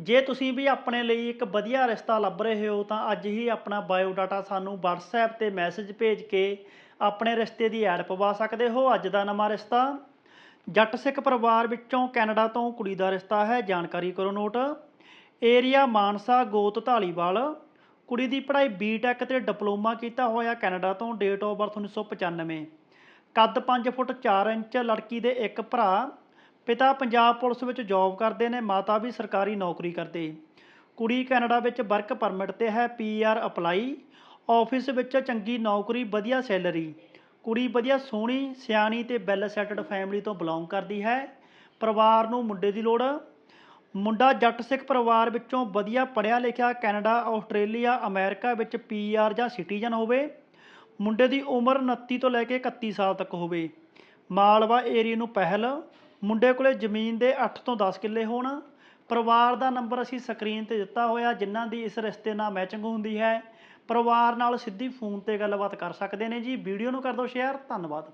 ਜੇ ਤੁਸੀਂ ਵੀ ਆਪਣੇ ਲਈ ਇੱਕ ਵਧੀਆ ਰਿਸ਼ਤਾ ਲੱਭ ਰਹੇ ਹੋ, ਤਾਂ ਅੱਜ ਹੀ ਆਪਣਾ ਬਾਇਓ ਡਾਟਾ ਸਾਨੂੰ WhatsApp ਤੇ ਮੈਸੇਜ ਭੇਜ ਕੇ ਆਪਣੇ ਰਿਸ਼ਤੇ ਦੀ ਐਡ ਪਵਾ ਸਕਦੇ ਹੋ। ਅੱਜ ਦਾ ਨਵਾਂ ਰਿਸ਼ਤਾ ਜੱਟ ਸਿੱਖ ਪਰਿਵਾਰ ਵਿੱਚੋਂ ਕੈਨੇਡਾ ਤੋਂ ਕੁੜੀ ਦਾ ਰਿਸ਼ਤਾ ਹੈ। ਜਾਣਕਾਰੀ ਕਰੋ ਨੋਟ। ਏਰੀਆ ਮਾਨਸਾ, ਗੋਤ ਢਾਲੀਵਾਲ ਕੁੜੀ ਦੀ ਪੜ੍ਹਾਈ ਬੀਟੈਕ ਤੇ ਡਿਪਲੋਮਾ ਕੀਤਾ ਹੋਇਆ ਕੈਨੇਡਾ ਤੋਂ ਡੇਟ ਆਫ ਬਰਥ 1995 ਕੱਦ 5 ਫੁੱਟ 4 ਇੰਚ, ਲੜਕੀ ਦੇ ਇੱਕ ਭਰਾ। ਪਿਤਾ ਪੰਜਾਬ ਪੁਲਿਸ ਵਿੱਚ ਜੌਬ ਕਰਦੇ ਨੇ, ਮਾਤਾ ਵੀ ਸਰਕਾਰੀ ਨੌਕਰੀ ਕਰਦੇ। ਕੁੜੀ ਕੈਨੇਡਾ ਵਿੱਚ ਵਰਕ ਪਰਮਿਟ ਤੇ ਹੈ ਪੀਆਰ ਅਪਲਾਈ ਆਫਿਸ ਵਿੱਚ ਚੰਗੀ ਨੌਕਰੀ, ਵਧੀਆ ਸੈਲਰੀ ਕੁੜੀ ਵਧੀਆ ਸੋਹਣੀ, ਸਿਆਣੀ ਤੇ ਵੈਲ ਸੈਟਲਡ ਫੈਮਿਲੀ ਤੋਂ ਬਿਲੋਂਗ ਕਰਦੀ ਹੈ। ਪਰਿਵਾਰ ਨੂੰ ਮੁੰਡੇ ਦੀ ਲੋੜ। ਮੁੰਡਾ ਜੱਟ ਸਿੱਖ ਪਰਿਵਾਰ ਵਿੱਚੋਂ ਵਧੀਆ ਪੜ੍ਹਿਆ ਲਿਖਿਆ ਕੈਨੇਡਾ, ਆਸਟ੍ਰੇਲੀਆ, ਅਮਰੀਕਾ ਵਿੱਚ ਪੀਆਰ ਜਾਂ ਸਿਟੀਜ਼ਨ ਹੋਵੇ। ਮੁੰਡੇ ਦੀ ਉਮਰ 29 ਤੋਂ ਲੈ ਕੇ 31 ਸਾਲ ਤੱਕ ਹੋਵੇ। ਮਾਲਵਾ ਏਰੀਆ ਨੂੰ ਪਹਿਲ। ਮੁੰਡੇ ਕੋਲੇ ਜ਼ਮੀਨ ਦੇ 8 ਤੋਂ 10 ਕਿੱਲੇ ਹੋਣ। ਪਰਿਵਾਰ ਦਾ ਨੰਬਰ ਅਸੀਂ ਸਕਰੀਨ ਤੇ ਦਿੱਤਾ ਹੋਇਆ, ਜਿਨ੍ਹਾਂ ਦੀ ਇਸ ਰਿਸ਼ਤੇ ਨਾਲ ਮੈਚਿੰਗ ਹੁੰਦੀ ਹੈ। ਪਰਿਵਾਰ ਨਾਲ ਸਿੱਧੀ ਫੋਨ ਤੇ ਗੱਲਬਾਤ ਕਰ ਸਕਦੇ ਨੇ ਜੀ। ਵੀਡੀਓ ਨੂੰ ਕਰ ਦਿਓ ਸ਼ੇਅਰ ਧੰਨਵਾਦ।